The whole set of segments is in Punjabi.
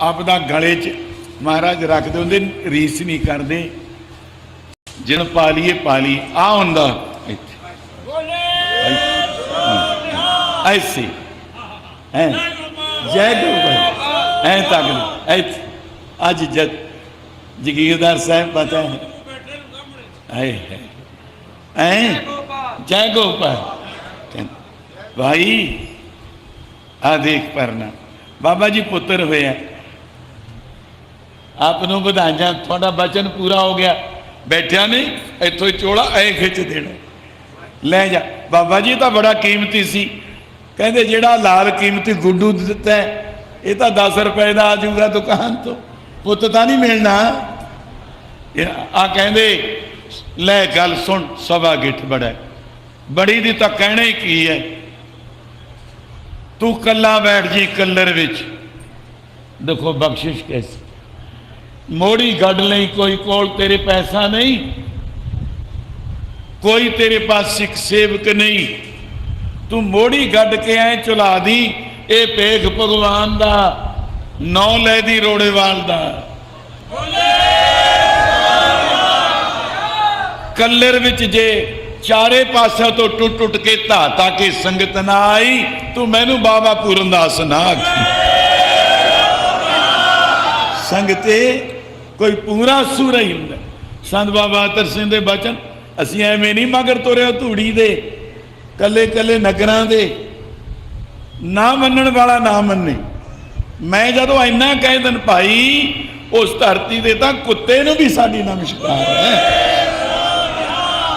ਆਪਦਾ ਗਲੇ 'ਚ ਮਹਾਰਾਜ ਰੱਖਦੇ ਹੁੰਦੇ ਰੀਸ ਨਹੀਂ ਕਰਦੇ। ਜਿਨ ਪਾ ਲਈਏ ਪਾ ਲਈ ਆ ਹੁੰਦਾ ਇੱਥੇ ਐਸੀ। ਹੈ ਜੈ ਗੁਰੂ ਐ ਤੱਕ ਇੱਥੇ। ਅੱਜ ਜਦ ਜਗੀਰਦਾਰ ਸਾਹਿਬ ਪਤਾ ਹੈ। ਆਏ ਹੈ ਐ। ਜੈ ਗੋਪਾਲ। ਭਾਈ ਆ ਦੇਖ ਪਰਨਾ। ਬਾਬਾ ਜੀ ਪੁੱਤਰ ਹੋਇਆ ਆਪ ਨੂੰ ਵਧਾਈਆਂ, ਤੁਹਾਡਾ ਬਚਨ ਪੂਰਾ ਹੋ ਗਿਆ। ਬੈਠਿਆ ਨਹੀਂ ਇੱਥੋਂ ਹੀ ਚੋਲਾ ਐ ਖਿੱਚ ਦੇਣਾ। ਲੈ ਜਾ, ਬਾਬਾ ਜੀ ਤਾਂ ਬੜਾ ਕੀਮਤੀ ਸੀ। ਕਹਿੰਦੇ, ਜਿਹੜਾ ਲਾਲ ਕੀਮਤੀ ਗੁੱਡੂ ਦਿੱਤਾ ਇਹ ਤਾਂ 10 ਰੁਪਏ ਦਾ ਆ ਜਾਊਗਾ ਦੁਕਾਨ ਤੋਂ। ਪੁੱਤ ਤਾਂ ਨਹੀਂ ਮਿਲਣਾ। ਆ ਕਹਿੰਦੇ, ਲੈ ਗੱਲ ਸੁਣ ਸਵਾ ਗਿੱਠ ਬੜਾ ਬੜੀ ਦੀ ਤਾਂ ਕਹਿਣਾ ਹੀ ਕੀ ਹੈ? ਤੂੰ ਕੱਲਾ ਬੈਠ ਜੀ, ਕਲਰ ਵਿੱਚ। ਦੇਖੋ, ਬਖਸ਼ਿਸ਼ ਕੈਸੀ। ਮੋੜੀ ਗੱਡ ਲਈ ਕੋਈ ਕੋਲ ਤੇਰੇ ਪੈਸਾ ਨਹੀਂ, ਕੋਈ ਤੇਰੇ ਪਾਸ ਸਿੱਖ ਸੇਵਕ ਨਹੀਂ। ਤੂੰ ਮੋੜੀ ਗੱਡ ਕੇ ਐ ਚੁਲਾ ਦੀ, ਇਹ ਪੇਖ ਭਗਵਾਨ ਦਾ, ਨੌ ਲੈ ਦੀ ਰੋੜੇਵਾਲ ਦਾ। ਕੱਲਰ ਵਿੱਚ ਜੇ ਚਾਰੇ ਪਾਸਿਆਂ ਤੋਂ ਟੁੱਟ ਟੁੱਟ ਕੇ ਧਾ ਧਾ ਕਿ ਸੰਗਤ ਨਾ ਆਈ, ਤੂੰ ਮੈਨੂੰ ਬਾਬਾ ਪੂਰਨ ਦਾਸ ਨਾ ਆਖੀ। ਸੰਗਤੇ ਕੋਈ ਪੂਰਾ ਸੂਰਾ ਹੀ ਹੁੰਦਾ। ਸੰਤ ਬਾਬਾ ਅਤਰ ਸਿੰਘ ਦੇ ਬਚਨ, ਅਸੀਂ ਐਵੇਂ ਨਹੀਂ ਮਗਰ ਤੁਰਿਆ ਧੂੜੀ ਦੇ, ਕੱਲੇ ਕੱਲੇ ਨਗਰਾਂ ਦੇ। ਨਾ ਮੰਨਣ ਵਾਲਾ ਨਾ ਮੰਨੇ। ਮੈਂ ਜਦੋਂ ਇੰਨਾ ਕਹਿ ਦਿਨ ਭਾਈ, ਉਸ ਧਰਤੀ ਦੇ ਤਾਂ ਕੁੱਤੇ ਨੂੰ ਵੀ ਸਾਡੀ ਨਮਸਕਾਰ ਹੈ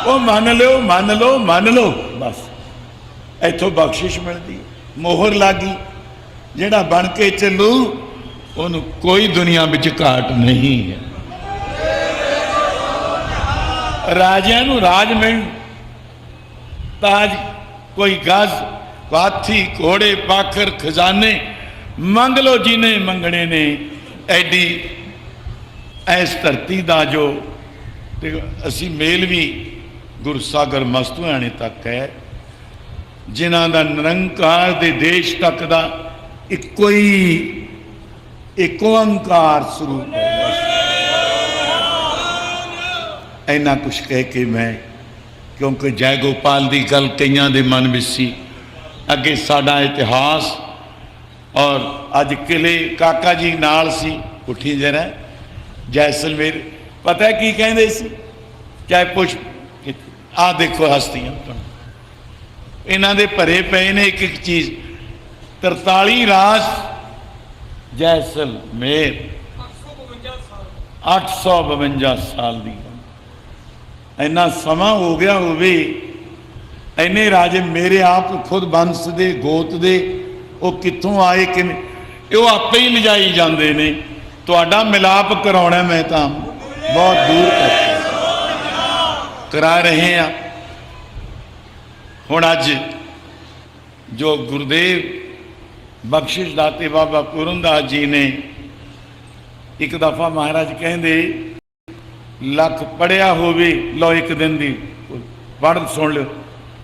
ਉਹ ਮੰਨ ਲਿਓ, ਮੰਨ ਲਓ ਮੰਨ ਲਓ, ਬਸ। ਇੱਥੋਂ ਬਖਸ਼ਿਸ਼ ਮਿਲਦੀ, ਮੋਹਰ ਲੱਗੀ ਜਿਹੜਾ ਬਣ ਕੇ ਚੱਲੂ ਉਹਨੂੰ ਕੋਈ ਦੁਨੀਆ ਵਿੱਚ ਘਾਟ ਨਹੀਂ ਹੈ। ਰਾਜਿਆਂ ਨੂੰ ਰਾਜ ਮਿਲ ਤਾਜ ਕੋਈ ਗਜ਼, ਹਾਥੀ, ਘੋੜੇ, ਪਾਖਰ, ਖਜ਼ਾਨੇ ਮੰਗ ਲੋ ਜਿਹਨੇ ਮੰਗਣੇ ਨੇ। ਐਡੀ ਇਸ ਧਰਤੀ ਦਾ ਜੋ ਤੇ ਅਸੀਂ ਮੇਲ ਵੀ ਗੁਰਸਾਗਰ ਮਸਤੂਆਣੇ ਤੱਕ ਹੈ, ਜਿਨ੍ਹਾਂ ਦਾ ਨਿਰੰਕਾਰ ਦੇ ਦੇਸ਼ ਤੱਕ ਦਾ ਇੱਕੋ ਹੀ ਇੱਕ ਓੰਕਾਰ ਸਰੂਪ ਹੈ। ਬਸ। ਇੰਨਾ ਕੁਛ ਕਹਿ ਕੇ ਮੈਂ, ਕਿਉਂਕਿ ਜੈ ਗੋਪਾਲ ਦੀ ਗੱਲ ਕਈਆਂ ਦੇ ਮਨ ਵਿੱਚ ਸੀ। ਅੱਗੇ ਸਾਡਾ ਇਤਿਹਾਸ ਔਰ ਅੱਜ ਕਿਲੇ ਕਾਕਾ ਜੀ ਨਾਲ ਸੀ, ਉੱਠੀ ਜਰਾ। ਜੈਸਲਮੇਰ ਪਤਾ ਕੀ ਕਹਿੰਦੇ ਸੀ? ਚਾਹੇ ਪੁੱਛ ਆ ਦੇਖੋ ਹਸਤੀਆਂ। ਤੁਹਾਨੂੰ ਇਹਨਾਂ ਦੇ ਭਰੇ ਪਏ ਨੇ ਇੱਕ ਇੱਕ ਚੀਜ਼। 43 ਰਾਜ ਜੈਸਲਮੇਰ 852 ਸਾਲ ਦੀ। ਇੰਨਾ ਸਮਾਂ ਹੋ ਗਿਆ ਹੋਵੇ, ਇੰਨੇ ਰਾਜੇ ਮੇਰੇ ਆਪ ਖੁਦ ਬੰਸ ਦੇ, ਗੋਤ ਦੇ, ਉਹ ਕਿੱਥੋਂ ਆਏ, ਕਿਵੇਂ? ਉਹ ਆਪੇ ਹੀ ਲਿਜਾਈ ਜਾਂਦੇ ਨੇ। ਤੁਹਾਡਾ ਮਿਲਾਪ ਕਰਾਉਣਾ ਮੈਂ ਤਾਂ ਬਹੁਤ ਦੂਰ ਤੱਕ। ਕਰਾ ਰਹੇ ਆ ਹੁਣ ਅੱਜ ਜੋ ਗੁਰਦੇਵ ਬਖਸ਼ਿਸ਼ ਦਾਤੇ ਬਾਬਾ ਪੂਰਨਦਾਸ ਜੀ ਨੇ ਇੱਕ ਦਫਾ ਮਹਾਰਾਜ ਕਹਿੰਦੇ, ਲੱਖ ਪੜਿਆ ਹੋਵੇ ਲੋ ਇੱਕ ਦਿਨ ਦੀ ਪੜ੍ਹ ਸੁਣ ਲਿਓ।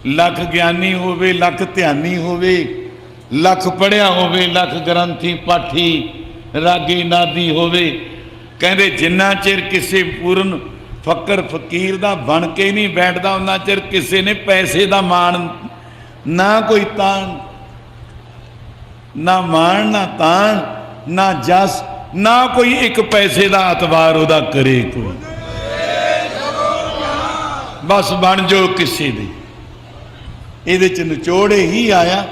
ਲੱਖ ਗਿਆਨੀ ਹੋਵੇ, ਲੱਖ ਧਿਆਨੀ ਹੋਵੇ, ਲੱਖ ਪੜਿਆ ਹੋਵੇ, ਲੱਖ ਗ੍ਰੰਥੀ ਪਾਠੀ, ਰਾਗੀ ਨਾਦੀ ਹੋਵੇ। ਕਹਿੰਦੇ, ਜਿੰਨਾ ਚਿਰ ਕਿਸੇ ਪੂਰਨ ਫਕਰ ਫਕੀਰ ਦਾ ਬਣ ਕੇ ਨਹੀਂ ਬੈਠਦਾ ਉਹਨਾਂ ਚਿਰ ਕਿਸੇ ਨੇ ਪੈਸੇ ਦਾ ਮਾਣ ਨਾ ਕੋਈ ਤਾਂ ਨਾ ਮਾਣ, ਨਾ ਤਾਣ, ਨਾ ਜਸ, ਨਾ ਕੋਈ ਇੱਕ ਪੈਸੇ ਦਾ ਅਤਵਾਰ ਉਹਦਾ ਕਰੇ ਕੋਈ। ਬਸ ਬਣ ਜੋ ਕਿਸੇ ਦੀ। ਇਹਦੇ ਚ ਨਿਚੋੜ ਹੀ ਆਇਆ।